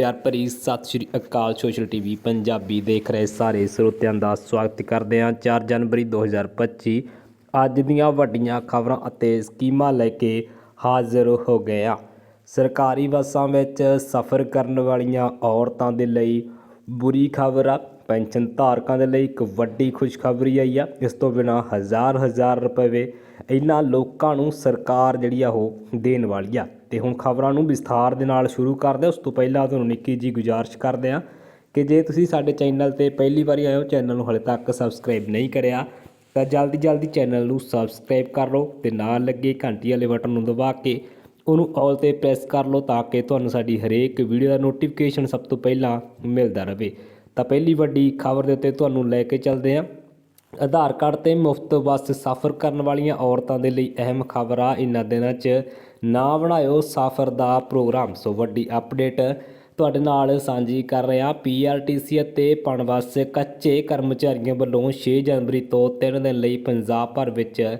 ਪਿਆਰ ਭਰੀ ਸਤਿ ਸ਼੍ਰੀ ਅਕਾਲ ਸੋਸ਼ਲ ਟੀਵੀ ਪੰਜਾਬੀ ਦੇਖ ਰਹੇ ਸਾਰੇ ਸਰੋਤਿਆਂ ਦਾ ਸਵਾਗਤ ਕਰਦੇ ਹਾਂ। 4 ਜਨਵਰੀ 2025 ਅੱਜ ਦੀਆਂ ਵੱਡੀਆਂ ਖਬਰਾਂ ਅਤੇ ਸਕੀਮਾਂ ਲੈ ਕੇ ਹਾਜ਼ਰ ਹੋ ਗਏ ਹਾਂ। ਸਰਕਾਰੀ ਬੱਸਾਂ ਵਿੱਚ ਸਫ਼ਰ ਕਰਨ ਵਾਲੀਆਂ ਔਰਤਾਂ ਦੇ ਲਈ ਬੁਰੀ ਖਬਰ ਆ। ਪੈਨਸ਼ਨ ਧਾਰਕਾਂ ਦੇ ਲਈ ਇੱਕ ਵੱਡੀ ਖੁਸ਼ਖਬਰੀ ਆਈ ਆ। ਇਸ ਤੋਂ ਬਿਨਾ ਹਜ਼ਾਰ ਹਜ਼ਾਰ ਰੁਪਏ ਇਹਨਾਂ ਲੋਕਾਂ ਨੂੰ ਸਰਕਾਰ ਜਿਹੜੀ ਆ ਉਹ ਦੇਣ ਵਾਲੀ ਆ। ਤੇ ਹੁਣ ਖਬਰਾਂ ਨੂੰ ਵਿਸਥਾਰ ਦੇ ਨਾਲ ਸ਼ੁਰੂ ਕਰਦੇ ਹਾਂ। ਉਸ ਤੋਂ ਪਹਿਲਾਂ ਤੁਹਾਨੂੰ ਨਿੱਕੀ ਜੀ ਗੁਜ਼ਾਰਿਸ਼ ਕਰਦੇ ਹਾਂ ਕਿ ਜੇ ਤੁਸੀਂ ਸਾਡੇ ਚੈਨਲ ਤੇ ਪਹਿਲੀ ਵਾਰੀ ਆਏ ਹੋ, ਚੈਨਲ ਨੂੰ ਹਲੇ ਤੱਕ ਸਬਸਕ੍ਰਾਈਬ ਨਹੀਂ ਕਰਿਆ, ਤਾਂ ਜਲਦੀ ਜਲਦੀ ਚੈਨਲ ਨੂੰ ਸਬਸਕ੍ਰਾਈਬ ਕਰ ਲਓ ਤੇ ਨਾਲ ਲੱਗੇ ਘੰਟੀ ਵਾਲੇ ਬਟਨ ਨੂੰ ਦਬਾ ਕੇ ਉਹਨੂੰ ਆਲ ਤੇ ਪ੍ਰੈਸ ਕਰ ਲਓ ਤਾਂ ਕਿ ਤੁਹਾਨੂੰ ਸਾਡੀ ਹਰੇਕ ਵੀਡੀਓ ਦਾ ਨੋਟੀਫਿਕੇਸ਼ਨ ਸਭ ਤੋਂ ਪਹਿਲਾਂ ਮਿਲਦਾ ਰਹੇ। ਤਾਂ ਪਹਿਲੀ ਵੱਡੀ ਖਬਰ ਦੇ ਉੱਤੇ ਤੁਹਾਨੂੰ ਲੈ ਕੇ ਚੱਲਦੇ ਹਾਂ। ਆਧਾਰ ਕਾਰਡ ਤੇ ਮੁਫਤ ਬੱਸ ਸਫ਼ਰ ਕਰਨ ਵਾਲੀਆਂ ਔਰਤਾਂ ਦੇ ਲਈ ਅਹਿਮ ਖਬਰ ਆ ਇਨ੍ਹਾਂ ਦਿਨਾਂ 'ਚ ਨਾ ਬਣਾਇਓ ਸਫ਼ਰ ਦਾ ਪ੍ਰੋਗਰਾਮ। ਸੋ ਵੱਡੀ ਅਪਡੇਟ ਤੁਹਾਡੇ ਨਾਲ ਸਾਂਝੀ ਕਰ ਰਿਹਾ ਪੀਆਰਟੀਸੀ ਅਤੇ ਪਣਬੱਸ ਕੱਚੇ ਕਰਮਚਾਰੀਆਂ ਵੱਲੋਂ 6 ਜਨਵਰੀ ਤੋਂ 3 ਦਿਨ ਲਈ ਪੰਜਾਬ ਭਰ ਵਿੱਚ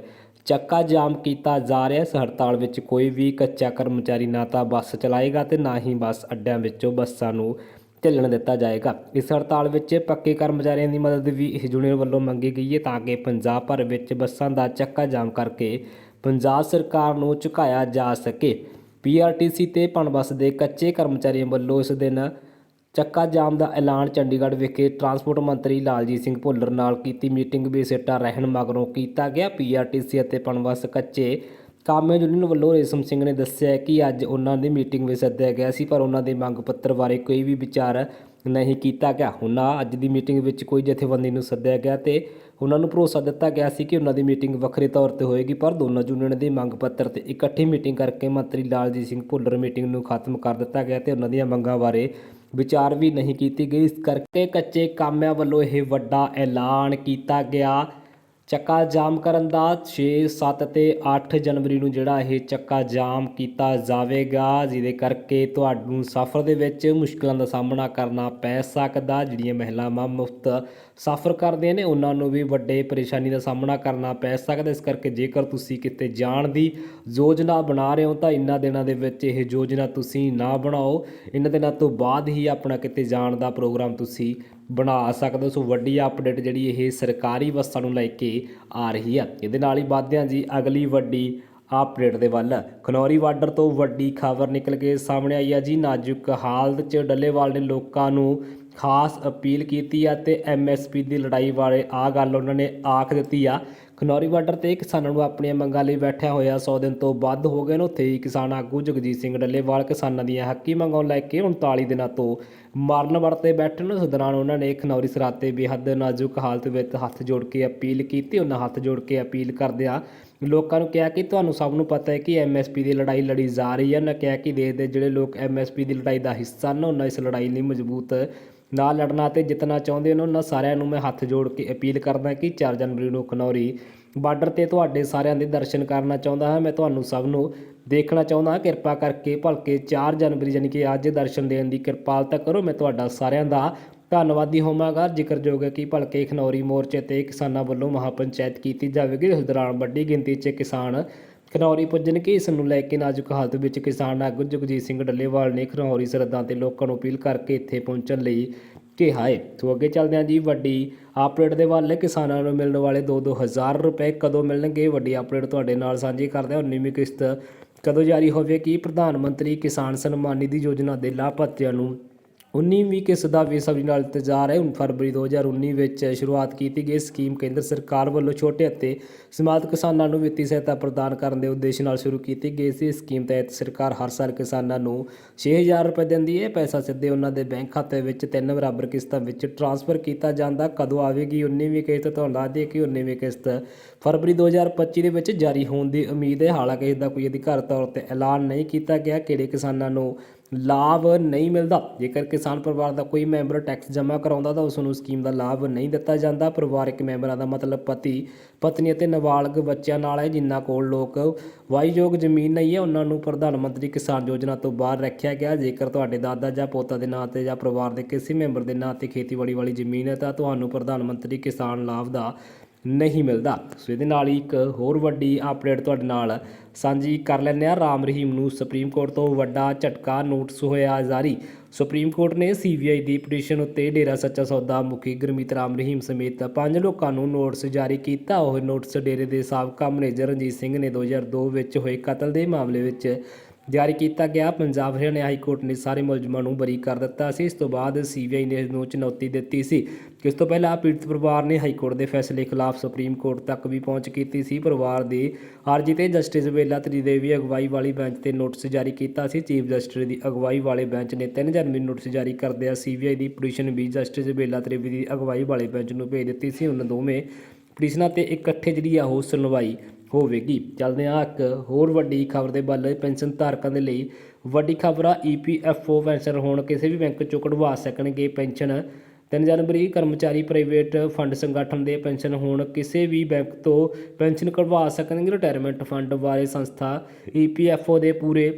ਚੱਕਾ ਜਾਮ ਕੀਤਾ ਜਾ ਰਿਹਾ ਇਸ ਹੜਤਾਲ ਵਿੱਚ ਕੋਈ ਵੀ ਕੱਚਾ ਕਰਮਚਾਰੀ ਨਾ ਤਾਂ ਬੱਸ ਚਲਾਏਗਾ ਤੇ ਨਾ ਹੀ ਬੱਸ ਅੱਡਿਆਂ ਵਿੱਚੋਂ ਬੱਸਾਂ ਨੂੰ ਚੱਲਣ ਦਿੱਤਾ ਜਾਏਗਾ। ਇਸ ਹੜਤਾਲ ਵਿੱਚ ਪੱਕੇ ਕਰਮਚਾਰੀਆਂ ਦੀ ਮਦਦ ਵੀ ਇਸ ਯੂਨੀਅਨ ਵੱਲੋਂ ਮੰਗੀ ਗਈ ਹੈ ਤਾਂ ਕਿ ਪੰਜਾਬ ਭਰ ਵਿੱਚ ਬੱਸਾਂ ਦਾ ਚੱਕਾ ਜਾਮ ਕਰਕੇ ਪੰਜਾਬ ਸਰਕਾਰ ਨੂੰ ਝੁਕਾਇਆ ਜਾ ਸਕੇ। ਪੀਆਰਟੀਸੀ ਤੇ ਪਣਬੱਸ ਦੇ ਕੱਚੇ ਕਰਮਚਾਰੀਆਂ ਵੱਲੋਂ ਇਸ ਦਿਨ ਚੱਕਾ ਜਾਮ ਦਾ ਐਲਾਨ ਚੰਡੀਗੜ੍ਹ ਵਿਖੇ ਟਰਾਂਸਪੋਰਟ ਮੰਤਰੀ ਲਾਲਜੀਤ ਸਿੰਘ ਭੁੱਲਰ ਨਾਲ ਕੀਤੀ ਮੀਟਿੰਗ ਵੀ ਸਿੱਟਾ ਰਹਿਣ ਮਗਰੋਂ ਕੀਤਾ ਗਿਆ। ਪੀਆਰਟੀਸੀ ਅਤੇ ਪਣਬੱਸ ਕੱਚੇ ਕਾਮੇ ਯੂਨੀਅਨ ਵੱਲੋਂ ਰੇਸ਼ਮ ਸਿੰਘ ਨੇ ਦੱਸਿਆ ਕਿ ਅੱਜ ਉਹਨਾਂ ਦੀ ਮੀਟਿੰਗ ਵਿੱਚ ਸੱਦਿਆ ਗਿਆ ਸੀ, ਪਰ ਉਹਨਾਂ ਦੇ ਮੰਗ ਪੱਤਰ ਬਾਰੇ ਕੋਈ ਵੀ ਵਿਚਾਰ ਨਹੀਂ ਕੀਤਾ ਗਿਆ। ਉਹਨਾਂ ਅੱਜ ਦੀ ਮੀਟਿੰਗ ਵਿੱਚ ਕੋਈ ਜਥੇਬੰਦੀ ਨੂੰ ਸੱਦਿਆ ਗਿਆ ਤੇ ਉਹਨਾਂ ਨੂੰ ਭਰੋਸਾ ਦਿੱਤਾ ਗਿਆ ਸੀ ਕਿ ਉਹਨਾਂ ਦੀ ਮੀਟਿੰਗ ਵੱਖਰੇ ਤੌਰ ਤੇ ਹੋਏਗੀ, ਪਰ ਦੋਨਾਂ ਯੂਨੀਅਨ ਦੇ ਮੰਗ ਪੱਤਰ ਤੇ ਇਕੱਠੀ ਮੀਟਿੰਗ ਕਰਕੇ ਮੰਤਰੀ ਲਾਲਜੀਤ ਸਿੰਘ ਭੁੱਲਰ ਮੀਟਿੰਗ ਨੂੰ ਖਤਮ ਕਰ ਦਿੱਤਾ ਗਿਆ ਤੇ ਉਹਨਾਂ ਦੀਆਂ ਮੰਗਾਂ ਬਾਰੇ ਵਿਚਾਰ ਵੀ ਨਹੀਂ ਕੀਤੀ ਗਈ। ਇਸ ਕਰਕੇ ਕੱਚੇ ਕਾਮਿਆਂ ਵੱਲੋਂ ਇਹ ਵੱਡਾ ਐਲਾਨ ਕੀਤਾ ਗਿਆ। ਚੱਕਾ ਜਾਮ ਕਰਨ ਦਾ 6 7 ਤੇ 8 ਜਨਵਰੀ ਨੂੰ ਜਿਹੜਾ ਇਹ ਚੱਕਾ ਜਾਮ ਕੀਤਾ ਜਾਵੇਗਾ, ਜਿਹਦੇ ਕਰਕੇ ਤੁਹਾਨੂੰ ਸਫ਼ਰ ਦੇ ਵਿੱਚ ਮੁਸ਼ਕਲਾਂ ਦਾ ਸਾਹਮਣਾ ਕਰਨਾ ਪੈ ਸਕਦਾ, ਜਿਹੜੀਆਂ ਮਹਿਲਾਵਾਂ ਮੁਫਤ ਸਫ਼ਰ ਕਰਦੀਆਂ ਨੇ, ਉਹਨਾਂ ਨੂੰ ਵੀ ਵੱਡੇ ਪਰੇਸ਼ਾਨੀ ਦਾ ਸਾਹਮਣਾ ਕਰਨਾ ਪੈ ਸਕਦਾ। ਇਸ ਕਰਕੇ ਜੇਕਰ ਤੁਸੀਂ ਕਿਤੇ ਜਾਣ ਦੀ ਯੋਜਨਾ ਬਣਾ ਰਹੇ ਹੋ, ਤਾਂ ਇਨ੍ਹਾਂ ਦਿਨਾਂ ਦੇ ਵਿੱਚ ਇਹ ਯੋਜਨਾ ਤੁਸੀਂ ਨਾ ਬਣਾਓ। ਇਨ੍ਹਾਂ ਦਿਨਾਂ ਤੋਂ ਬਾਅਦ ਹੀ ਆਪਣਾ ਕਿਤੇ ਜਾਣ ਦਾ ਪ੍ਰੋਗਰਾਮ ਤੁਸੀਂ ਬਣਾ ਸਕਦੇ ਹੋ। ਸੋ ਵੱਡੀ ਅਪਡੇਟ ਜਿਹੜੀ ਇਹ ਸਰਕਾਰੀ ਬੱਸਾਂ ਨੂੰ ਲੈ ਕੇ ਆ ਰਹੀ ਆ। ਇਹਦੇ ਨਾਲ ਹੀ ਵੱਧਦੇ ਹਾਂ ਜੀ ਅਗਲੀ ਵੱਡੀ ਅਪਡੇਟ ਦੇ ਵੱਲ। ਖਨੌਰੀ ਬਾਰਡਰ ਤੋਂ ਵੱਡੀ ਖਬਰ ਨਿਕਲ ਕੇ ਸਾਹਮਣੇ ਆਈ ਆ ਜੀ। ਨਾਜ਼ੁਕ ਹਾਲਤ 'ਚ ਡੱਲੇਵਾਲ ਨੇ ਲੋਕਾਂ ਨੂੰ ਖਾਸ ਅਪੀਲ ਕੀਤੀ ਆ ਤੇ ਐਮਐਸਪੀ ਦੀ ਲੜਾਈ ਬਾਰੇ ਆ ਗੱਲ ਉਹਨਾਂ ਨੇ ਆਖ ਦਿੱਤੀ ਆ। ਖਨੌਰੀ ਬਾਰਡਰ ਤੇ ਕਿਸਾਨਾਂ ਨੂੰ ਆਪਣੀਆਂ ਮੰਗਾਂ ਲਈ ਬੈਠਿਆ ਹੋਇਆ 100 ਦਿਨ ਤੋਂ ਵੱਧ ਹੋ ਗਏ ਨੇ। ਉੱਥੇ ਹੀ ਕਿਸਾਨ ਆਗੂ ਜਗਜੀਤ ਸਿੰਘ ਡੱਲੇਵਾਲ ਕਿਸਾਨਾਂ ਦੀਆਂ ਹੱਕੀ ਮੰਗਾਂ ਨੂੰ ਲੈ ਕੇ 39 ਦਿਨਾਂ ਤੋਂ ਮਰਨ ਵਰਤੇ ਬੈਠੇ ਨੇ। ਉਸ ਦੌਰਾਨ ਉਹਨਾਂ ਨੇ ਖਨੌਰੀ ਸਰਹੱਦ ਤੇ ਬੇਹੱਦ ਨਾਜ਼ੁਕ ਹਾਲਤ ਵਿੱਚ ਹੱਥ ਜੋੜ ਕੇ ਅਪੀਲ ਕੀਤੀ। ਉਹਨਾਂ ਹੱਥ ਜੋੜ ਕੇ ਅਪੀਲ ਕਰਦਿਆਂ ਲੋਕਾਂ ਨੂੰ ਕਿਹਾ ਕਿ ਤੁਹਾਨੂੰ ਸਭ ਨੂੰ ਪਤਾ ਹੈ ਕਿ ਐਮਐਸਪੀ ਦੀ ਲੜਾਈ ਲੜੀ ਜਾ ਰਹੀ ਹੈ ਉਹਨਾਂ ਕਿਹਾ ਕਿ ਦੇਸ਼ ਦੇ ਜਿਹੜੇ ਲੋਕ ਐਮਐਸਪੀ ਦੀ ਲੜਾਈ ਦਾ ਹਿੱਸਾ ਹਨ, ਉਹਨਾਂ ਇਸ ਲੜਾਈ ਲਈ ਮਜ਼ਬੂਤ ਨਾਲ ਲੜਨਾ ਤੇ ਜਿੱਤਣਾ ਚਾਹੁੰਦੇ ਨੇ, ਉਹਨਾਂ ਸਾਰਿਆਂ ਨੂੰ ਮੈਂ ਹੱਥ ਜੋੜ ਕੇ ਅਪੀਲ ਕਰਦਾ ਕਿ 4 ਜਨਵਰੀ ਨੂੰ ਖਨੌਰੀ ਬਾਰਡਰ ਤੇ ਤੁਹਾਡੇ ਸਾਰਿਆਂ ਦੇ ਦਰਸ਼ਨ ਕਰਨਾ ਚਾਹੁੰਦਾ ਹਾਂ। ਮੈਂ ਤੁਹਾਨੂੰ ਸਭ ਨੂੰ ਦੇਖਣਾ ਚਾਹੁੰਦਾ ਹਾਂ। ਕਿਰਪਾ ਕਰਕੇ ਭਲਕੇ 4 ਜਨਵਰੀ ਯਾਨੀ ਕਿ ਅੱਜ ਦਰਸ਼ਨ ਦੇਣ ਦੀ ਕਿਰਪਾਲਤਾ ਕਰੋ। ਮੈਂ ਤੁਹਾਡਾ ਸਾਰਿਆਂ ਦਾ ਧੰਨਵਾਦੀ ਹੋਵਾਂਗਾ। ਜ਼ਿਕਰਯੋਗ ਹੈ ਕਿ ਭਲਕੇ ਖਨੌਰੀ ਮੋਰਚੇ ਤੇ ਕਿਸਾਨਾਂ ਵੱਲੋਂ ਮਹਾਪੰਚਾਇਤ ਕੀਤੀ ਜਾਵੇਗੀ। ਉਸ ਦੌਰਾਨ ਵੱਡੀ ਗਿਣਤੀ 'ਚ ਕਿਸਾਨ ਖਨੌਰੀ ਪੁੱਜਣਗੇ ਇਸ ਨੂੰ ਲੈ ਕੇ ਨਾਜ਼ੁਕ ਹਾਲਤ ਵਿੱਚ ਕਿਸਾਨ ਆਗੂ ਜਗਜੀਤ ਸਿੰਘ ਡੱਲੇਵਾਲ ਨੇ ਖਨੌਰੀ ਸਰਹੱਦਾਂ ਤੇ ਲੋਕਾਂ ਨੂੰ ਅਪੀਲ ਕਰਕੇ ਇੱਥੇ ਪਹੁੰਚਣ ਲਈ ਕਿਹਾ ਹੈ। ਸੋ ਅੱਗੇ ਚੱਲਦੇ ਹਾਂ ਜੀ ਵੱਡੀ ਅਪਡੇਟ ਦੇ ਵੱਲ ਕਿਸਾਨਾਂ ਨੂੰ ਮਿਲਣ ਵਾਲੇ 2-2 ਹਜ਼ਾਰ ਰੁਪਏ ਕਦੋਂ ਮਿਲਣਗੇ? ਵੱਡੀ ਅਪਡੇਟ ਤੁਹਾਡੇ ਨਾਲ ਸਾਂਝੀ ਕਰਦੇ ਹਾਂ। 19ਵੀਂ ਕਿਸ਼ਤ ਕਦੋਂ ਜਾਰੀ ਹੋਵੇਗੀ? ਪ੍ਰਧਾਨ ਮੰਤਰੀ ਕਿਸਾਨ ਸਨਮਾਨ ਨਿਧੀ ਯੋਜਨਾ ਦੇ ਲਾਭਪਾਤਰੀਆਂ ਨੂੰ 19ਵੀਂ ਕਿਸ਼ਤ ਦਾ ਬੇਸਬਰੀ ਨਾਲ ਇੰਤਜ਼ਾਰ ਹੈ। ਹੁਣ ਫਰਵਰੀ 2019 ਵਿੱਚ ਸ਼ੁਰੂਆਤ ਕੀਤੀ ਗਈ ਸਕੀਮ ਕੇਂਦਰ ਸਰਕਾਰ ਵੱਲੋਂ ਛੋਟੇ ਅਤੇ ਸੀਮਾਂਤ ਕਿਸਾਨਾਂ ਨੂੰ ਵਿੱਤੀ ਸਹਾਇਤਾ ਪ੍ਰਦਾਨ ਕਰਨ ਦੇ ਉਦੇਸ਼ ਨਾਲ ਸ਼ੁਰੂ ਕੀਤੀ ਗਈ ਸੀ। ਸਕੀਮ ਤਹਿਤ ਸਰਕਾਰ ਹਰ ਸਾਲ ਕਿਸਾਨਾਂ ਨੂੰ 6000 ਰੁਪਏ ਦਿੰਦੀ ਹੈ। ਪੈਸਾ ਸਿੱਧੇ ਉਹਨਾਂ ਦੇ ਬੈਂਕ ਖਾਤੇ ਵਿੱਚ ਤਿੰਨ ਬਰਾਬਰ ਕਿਸ਼ਤਾਂ ਵਿੱਚ ਟ੍ਰਾਂਸਫਰ ਕੀਤਾ ਜਾਂਦਾ। ਕਦੋਂ ਆਵੇਗੀ 19ਵੀਂ ਕਿਸ਼ਤ? ਤੁਹਾਨੂੰ ਦੱਸ ਦਈਏ ਕਿ 19ਵੀਂ ਕਿਸ਼ਤ ਫਰਵਰੀ 2025 ਦੇ ਵਿੱਚ ਜਾਰੀ ਹੋਣ ਦੀ ਉਮੀਦ ਹੈ। ਹਾਲਾਂਕਿ ਇਸ ਦਾ ਕੋਈ ਅਧਿਕਾਰਤ ਤੌਰ ਤੇ ਐਲਾਨ ਨਹੀਂ ਕੀਤਾ ਗਿਆ। ਕਿਹੜੇ ਕਿਸਾਨਾਂ ਨੂੰ ਲਾਭ ਨਹੀਂ ਮਿਲਦਾ? ਜੇਕਰ ਕਿਸਾਨ ਪਰਿਵਾਰ ਦਾ ਕੋਈ ਮੈਂਬਰ ਟੈਕਸ ਜਮ੍ਹਾਂ ਕਰਾਉਂਦਾ ਤਾਂ ਉਸ ਨੂੰ ਸਕੀਮ ਦਾ ਲਾਭ ਨਹੀਂ ਦਿੱਤਾ ਜਾਂਦਾ। ਪਰਿਵਾਰਕ ਮੈਂਬਰਾਂ ਦਾ ਮਤਲਬ ਪਤੀ, ਪਤਨੀ ਅਤੇ ਨਾਬਾਲਗ ਬੱਚਿਆਂ ਨਾਲ ਹੈ, ਜਿਨ੍ਹਾਂ ਕੋਲ ਲੋਕ ਵਾਹੀਯੋਗ ਜ਼ਮੀਨ ਨਹੀਂ ਹੈ। ਉਹਨਾਂ ਨੂੰ ਪ੍ਰਧਾਨ ਮੰਤਰੀ ਕਿਸਾਨ ਯੋਜਨਾ ਤੋਂ ਬਾਹਰ ਰੱਖਿਆ ਗਿਆ। ਜੇਕਰ ਤੁਹਾਡੇ ਦਾਦਾ ਜਾਂ ਪੋਤਾ ਦੇ ਨਾਂ ਤੇ ਜਾਂ ਪਰਿਵਾਰ ਦੇ ਕਿਸੇ ਮੈਂਬਰ ਦੇ ਨਾਂ ਤੇ ਖੇਤੀਬਾੜੀ ਵਾਲੀ ਜ਼ਮੀਨ ਹੈ ਤਾਂ ਤੁਹਾਨੂੰ ਪ੍ਰਧਾਨ ਮੰਤਰੀ ਕਿਸਾਨ ਲਾਭ ਦਾ ਨਹੀਂ ਮਿਲਦਾ। ਸੋ ਇਹਦੇ ਨਾਲ ਹੀ ਇੱਕ ਹੋਰ ਵੱਡੀ ਅਪਡੇਟ ਤੁਹਾਡੇ ਨਾਲ ਸਾਂਝੀ ਕਰ ਲੈਂਦੇ ਆ ਰਾਮ ਰਹੀਮ ਨੂੰ ਸੁਪਰੀਮ ਕੋਰਟ ਤੋਂ ਵੱਡਾ ਝਟਕਾ ਨੋਟਿਸ ਹੋਇਆ ਜਾਰੀ। ਸੁਪਰੀਮ ਕੋਰਟ ਨੇ ਸੀਬੀਆਈ ਦੀ ਪਟੀਸ਼ਨ ਉੱਤੇ ਡੇਰਾ ਸੱਚਾ ਸੌਦਾ ਮੁਖੀ ਗੁਰਮੀਤ ਰਾਮ ਰਹੀਮ ਸਮੇਤ ਪੰਜ ਲੋਕਾਂ ਨੂੰ ਨੋਟਿਸ ਜਾਰੀ ਕੀਤਾ। ਉਹ ਨੋਟਿਸ ਡੇਰੇ ਦੇ ਸਾਬਕਾ ਮੈਨੇਜਰ ਰਣਜੀਤ ਸਿੰਘ ਨੇ 2002 ਵਿੱਚ ਹੋਏ ਕਤਲ ਦੇ ਮਾਮਲੇ ਵਿੱਚ ਜਾਰੀ ਕੀਤਾ ਗਿਆ। ਪੰਜਾਬ ਹਰਿਆਣਾ ਹਾਈ ਕੋਰਟ ਨੇ ਸਾਰੇ ਮੁਲਜ਼ਮਾਂ ਨੂੰ ਬਰੀ ਕਰ ਦਿੱਤਾ ਸੀ। ਇਸ ਤੋਂ ਬਾਅਦ ਸੀਬੀਆਈ ਨੇ ਇਸ ਨੂੰ ਚੁਣੌਤੀ ਦਿੱਤੀ ਸੀ। ਇਸ ਤੋਂ ਪਹਿਲਾਂ ਪੀੜਤ ਪਰਿਵਾਰ ਨੇ ਹਾਈ ਕੋਰਟ ਦੇ ਫੈਸਲੇ ਖਿਲਾਫ ਸੁਪਰੀਮ ਕੋਰਟ ਤੱਕ ਵੀ ਪਹੁੰਚ ਕੀਤੀ ਸੀ। ਪਰਿਵਾਰ ਦੀ ਅਰਜ਼ੀ ਤੇ ਜਸਟਿਸ ਵੇਲਾ ਤ੍ਰਿਦੇਵੀ ਅਗਵਾਈ ਵਾਲੀ ਬੈਂਚ ਤੇ ਨੋਟਿਸ ਜਾਰੀ ਕੀਤਾ ਸੀ। ਚੀਫ ਜਸਟਿਸ ਦੀ ਅਗਵਾਈ ਵਾਲੇ ਬੈਂਚ ਨੇ 3 ਜਨਵਰੀ ਨੂੰ ਨੋਟਿਸ ਜਾਰੀ ਕਰਦਿਆਂ ਸੀਬੀਆਈ ਦੀ ਪਟੀਸ਼ਨ ਵੀ ਜਸਟਿਸ ਵੇਲਾ ਤ੍ਰਿਦੇਵੀ ਦੀ ਅਗਵਾਈ ਵਾਲੇ ਬੈਂਚ ਨੂੰ ਭੇਜ ਦਿੱਤੀ ਸੀ। ਉਹਨਾਂ ਦੋਵੇਂ ਪਟੀਸ਼ਨਾਂ ਤੇ ਇਕੱਠੇ ਜਿਹੜੀ ਆ ਉਹ ਸੁਣਵਾਈ ਹੋਵੇਗੀ। ਚੱਲਦੇ ਹਾਂ ਇੱਕ ਹੋਰ ਵੱਡੀ ਖਬਰ ਦੇ ਵੱਲ। ਪੈਨਸ਼ਨ ਧਾਰਕਾਂ ਦੇ ਲਈ ਵੱਡੀ ਖਬਰ ਆ ਈਪੀਐਫਓ ਪੈਨਸ਼ਨ ਹੋਣ ਕਿਸੇ ਵੀ ਬੈਂਕ ਚੋਂ ਕਢਵਾ ਸਕਣਗੇ ਪੈਨਸ਼ਨ। 3 ਜਨਵਰੀ ਕਰਮਚਾਰੀ ਪ੍ਰਾਈਵੇਟ ਫੰਡ ਸੰਗਠਨ ਦੇ ਪੈਨਸ਼ਨ ਹੋਣ ਕਿਸੇ ਵੀ ਬੈਂਕ ਤੋਂ ਪੈਨਸ਼ਨ ਕਢਵਾ ਸਕਣਗੇ। ਰਿਟਾਇਰਮੈਂਟ ਫੰਡ ਬਾਰੇ ਸੰਸਥਾ ਈਪੀਐਫਓ ਦੇ ਪੂਰੇ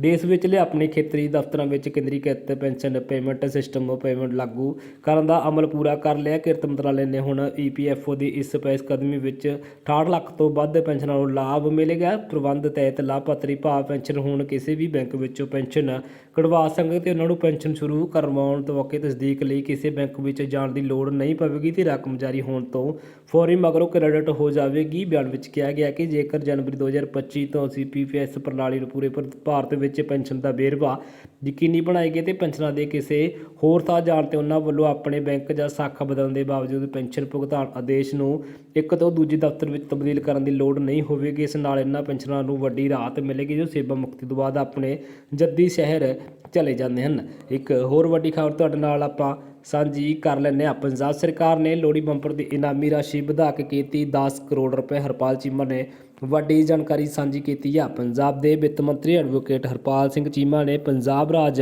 ਦੇਸ਼ ਵਿਚਲੇ ਆਪਣੇ ਖੇਤਰੀ ਦਫ਼ਤਰਾਂ ਵਿੱਚ ਕੇਂਦਰੀਕ੍ਰਿਤ ਪੈਨਸ਼ਨ, ਪੇਮੈਂਟ ਸਿਸਟਮ, ਪੇਮੈਂਟ ਲਾਗੂ ਕਰਨ ਦਾ ਅਮਲ ਪੂਰਾ ਕਰ ਲਿਆ। ਕਿਰਤ ਮੰਤਰਾਲੇ ਨੇ ਹੁਣ ਈਪੀਐਫਓ ਦੀ ਇਸ ਪਹਿਲ ਕਦਮੀ ਵਿੱਚ 68 ਲੱਖ ਤੋਂ ਵੱਧ ਪੈਨਸ਼ਨਾਂ ਨੂੰ ਲਾਭ ਮਿਲੇਗਾ। ਪ੍ਰਬੰਧ ਤਹਿਤ ਲਾਭਪਾਤਰੀ ਭਾਵ ਪੈਨਸ਼ਨ ਹੁਣ ਕਿਸੇ ਵੀ ਬੈਂਕ ਵਿੱਚੋਂ ਪੈਨਸ਼ਨ ਕਢਵਾ ਸਕਦੇ ਤੇ ਉਹਨਾਂ ਨੂੰ ਪੈਨਸ਼ਨ ਸ਼ੁਰੂ ਕਰਵਾਉਣ ਤੋਂ ਵਕੇ ਤਸਦੀਕ ਲਈ ਕਿਸੇ ਬੈਂਕ ਵਿੱਚ ਜਾਣ ਦੀ ਲੋੜ ਨਹੀਂ ਪਵੇਗੀ ਤੇ ਰਕਮ ਜਾਰੀ ਹੋਣ ਤੋਂ ਫੌਰੀ ਮਗਰੋਂ ਕ੍ਰੈਡਿਟ ਹੋ ਜਾਵੇਗੀ। ਬਿਆਨ ਵਿੱਚ ਕਿਹਾ ਗਿਆ ਕਿ ਜੇਕਰ ਜਨਵਰੀ 2025 ਤੋਂ ਅਸੀਂ ਪੀਪੀਐਸ ਪ੍ਰਣਾਲੀ ਨੂੰ ਪੂਰੇ ਭਾਰ- ਭਾਰਤ ਵਿੱਚ ਪੈਨਸ਼ਨ ਦਾ ਵੇਰਵਾ ਯਕੀਨੀ ਬਣਾਏਗੇ ਤੇ ਪੈਨਸ਼ਨਾਂ ਦੇ ਕਿਸੇ ਹੋਰ ਥਾਂ ਜਾਣ ਤੇ ਉਹਨਾਂ ਵੱਲੋਂ ਆਪਣੇ ਬੈਂਕ ਜਾਂ ਸ਼ਾਖਾ ਬਦਲਣ ਦੇ ਬਾਵਜੂਦ ਪੈਨਸ਼ਨ ਭੁਗਤਾਨ ਆਦੇਸ਼ ਨੂੰ ਇੱਕ ਤੋਂ ਦੂਜੇ ਦਫ਼ਤਰ ਵਿੱਚ ਤਬਦੀਲ ਕਰਨ ਦੀ ਲੋੜ ਨਹੀਂ ਹੋਵੇਗੀ। ਇਸ ਨਾਲ ਇਹਨਾਂ ਪੈਨਸ਼ਨਾਂ ਨੂੰ ਵੱਡੀ ਰਾਹਤ ਮਿਲੇਗੀ ਜੋ ਸੇਵਾ ਮੁਕਤੀ ਤੋਂ ਬਾਅਦ ਆਪਣੇ ਜੱਦੀ ਸ਼ਹਿਰ ਚਲੇ ਜਾਂਦੇ ਹਨ। ਇੱਕ ਹੋਰ ਵੱਡੀ ਖਬਰ ਤੁਹਾਡੇ ਨਾਲ ਆਪਾਂ ਸਾਂਝੀ ਕਰ ਲੈਂਦੇ ਹਾਂ। ਪੰਜਾਬ ਸਰਕਾਰ ਨੇ ਲੋਹੜੀ ਬੰਪਰ ਦੀ ਇਨਾਮੀ ਰਾਸ਼ੀ ਵਧਾ ਕੇ ਕੀਤੀ। 10 ਕਰੋੜ ਰੁਪਏ ਹਰਪਾਲ ਚੀਮਾ ਨੇ ਵੱਡੀ ਜਾਣਕਾਰੀ ਸਾਂਝੀ ਕੀਤੀ ਹੈ ਪੰਜਾਬ ਦੇ ਵਿੱਤ ਮੰਤਰੀ ਐਡਵੋਕੇਟ ਹਰਪਾਲ ਸਿੰਘ ਚੀਮਾ ਨੇ ਪੰਜਾਬ ਰਾਜ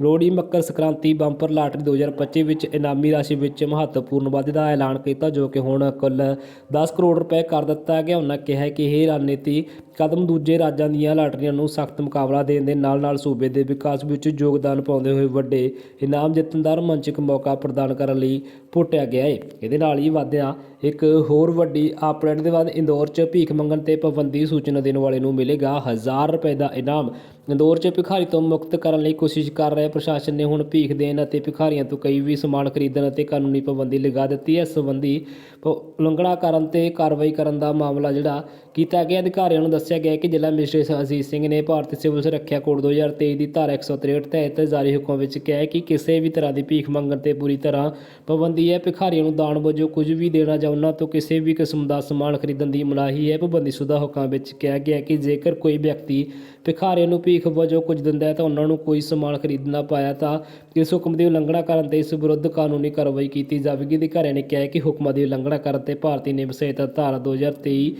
ਲੋਹੜੀ ਮੱਕਰ ਸੰਕ੍ਰਾਂਤੀ ਬੰਪਰ ਲਾਟਰੀ 2025 ਵਿੱਚ ਇਨਾਮੀ ਰਾਸ਼ੀ ਵਿੱਚ ਮਹੱਤਵਪੂਰਨ ਵਾਧੇ ਦਾ ਐਲਾਨ ਕੀਤਾ, ਜੋ ਕਿ ਹੁਣ ਕੁੱਲ 10 ਕਰੋੜ ਰੁਪਏ ਕਰ ਦਿੱਤਾ ਗਿਆ। ਉਹਨਾਂ ਕਿਹਾ ਕਿ ਇਹ ਰਣਨੀਤੀ ਕਦਮ ਦੂਜੇ ਰਾਜਾਂ ਦੀਆਂ ਲਾਟਰੀਆਂ ਨੂੰ ਸਖਤ ਮੁਕਾਬਲਾ ਦੇਣ ਦੇ ਨਾਲ ਨਾਲ ਸੂਬੇ ਦੇ ਵਿਕਾਸ ਵਿੱਚ ਯੋਗਦਾਨ ਪਾਉਂਦੇ ਹੋਏ ਵੱਡੇ ਇਨਾਮ ਜਿੱਤਣ ਦਾ ਰੋਮਾਂਚਕ ਮੌਕਾ ਮੌਕਾ ਪ੍ਰਦਾਨ ਕਰਨ ਲਈ ਪੁੱਟਿਆ ਗਿਆ ਹੈ ਇਹਦੇ ਨਾਲ ਹੀ ਵਾਧਿਆ ਇੱਕ ਹੋਰ ਵੱਡੀ ਅਪਡੇਟ ਦੇ ਬਾਅਦ ਇੰਦੌਰ 'ਚ ਭੀਖ ਮੰਗਣ ਤੇ ਪਾਬੰਦੀ ਸੂਚਨਾ ਦੇਣ ਵਾਲੇ ਨੂੰ ਮਿਲੇਗਾ 1000 ਰੁਪਏ ਦਾ ਇਨਾਮ। ਇੰਦੌਰ 'ਚ ਭਿਖਾਰੀ ਤੋਂ ਮੁਕਤ ਕਰਨ ਲਈ ਕੋਸ਼ਿਸ਼ ਕਰ ਰਿਹਾ ਪ੍ਰਸ਼ਾਸਨ ਨੇ ਹੁਣ ਭੀਖ ਦੇਣ ਅਤੇ ਭਿਖਾਰੀਆਂ ਤੋਂ ਕਈ ਵੀ ਸਮਾਨ ਖਰੀਦਣ ਅਤੇ ਕਾਨੂੰਨੀ ਪਾਬੰਦੀ ਲਗਾ ਦਿੱਤੀ ਹੈ। ਇਸ ਸੰਬੰਧੀ ਪ- ਉਲੰਘਣਾ ਕਰਨ ਤੇ ਕਾਰਵਾਈ ਕਰਨ ਦਾ ਮਾਮਲਾ ਜਿਹੜਾ ਕੀਤਾ ਗਿਆ। ਅਧਿਕਾਰੀਆਂ ਨੂੰ ਦੱਸਿਆ ਗਿਆ ਕਿ ਜ਼ਿਲ੍ਹਾ ਮੈਜਿਸਟਰੇਟ ਅਜੀਤ ਸਿੰਘ ਨੇ ਭਾਰਤੀ ਸਿਵਲ ਸੁਰੱਖਿਆ ਕੋਡ 2023 ਦੀ ਧਾਰਾ 163 ਤਹਿਤ ਜਾਰੀ ਹੁਕਮ ਵਿੱਚ ਕਿਹਾ ਹੈ ਕਿ ਕਿਸੇ ਵੀ ਤਰ੍ਹਾਂ ਦੀ ਭੀਖ ਮੰਗਣ ਤੇ ਪੂਰੀ ਤਰ੍ਹਾਂ ਪਾਬੰਦੀ ਹੈ। ਭਿਖਾਰੀਆਂ ਨੂੰ ਦਾਨ ਵਜੋਂ ਕੁਝ ਵੀ ਦੇਣਾ ਜਾਂ ਉਹਨਾਂ ਤੋਂ ਕਿਸੇ ਵੀ ਕਿਸਮ ਦਾ ਸਮਾਨ ਖਰੀਦਣ ਦੀ ਮਨਾਹੀ ਹੈ। ਪਾਬੰਦੀਸ਼ੁਦਾ ਹੁਕਮਾਂ ਵਿੱਚ ਕਿਹਾ ਗਿਆ ਕਿ ਜੇਕਰ ਕੋਈ ਵਿਅਕਤੀ ਭਿਖਾਰੀਆਂ ਨੂੰ ਭੀਖ ਵਜੋਂ ਕੁਝ ਦਿੰਦਾ ਹੈ ਤਾਂ ਉਹਨਾਂ ਨੂੰ ਕੋਈ ਸਮਾਨ ਖਰੀਦਣਾ ਪਾਇਆ ਤਾਂ ਇਸ ਹੁਕਮ ਦੀ ਉਲੰਘਣਾ ਕਰਨ ਤੇ ਇਸ ਵਿਰੁੱਧ ਕਾਨੂੰਨੀ ਕਾਰਵਾਈ ਕੀਤੀ ਜਾਵੇਗੀ। ਅਧਿਕਾਰੀਆਂ ਨੇ ਕਿਹਾ ਹੈ ਕਿ ਹੁਕਮਾਂ ਦੀ ਉਲੰਘਣਾ ਕਰਨ ਤੇ ਭਾਰਤੀ ਨਿਯਮ ਸੰਹਿਤਾ ਧਾਰਾ 2023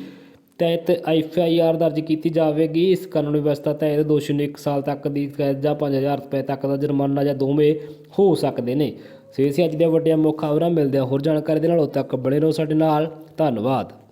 ਤਹਿਤ ਐਫ ਆਈ ਆਰ ਦਰਜ ਕੀਤੀ ਜਾਵੇਗੀ। ਇਸ ਕਾਨੂੰਨੀ ਵਿਵਸਥਾ ਤਹਿਤ ਦੋਸ਼ੀ ਨੂੰ 1 ਸਾਲ ਤੱਕ ਦੀ ਕੈਦ ਜਾਂ 5000 ਰੁਪਏ ਤੱਕ ਦਾ ਜੁਰਮਾਨਾ ਜਾਂ ਦੋਵੇਂ ਹੋ ਸਕਦੇ ਨੇ। ਸੋ ਇਹ ਅੱਜ ਦੀਆਂ ਵੱਡੀਆਂ ਮੁੱਖ ਖਬਰਾਂ ਮਿਲਦੇ ਹੋਰ ਜਾਣਕਾਰੀ ਦੇ ਨਾਲ ਉਦੋਂ ਤੱਕ ਬਣੇ ਰਹੋ ਸਾਡੇ ਨਾਲ। ਧੰਨਵਾਦ।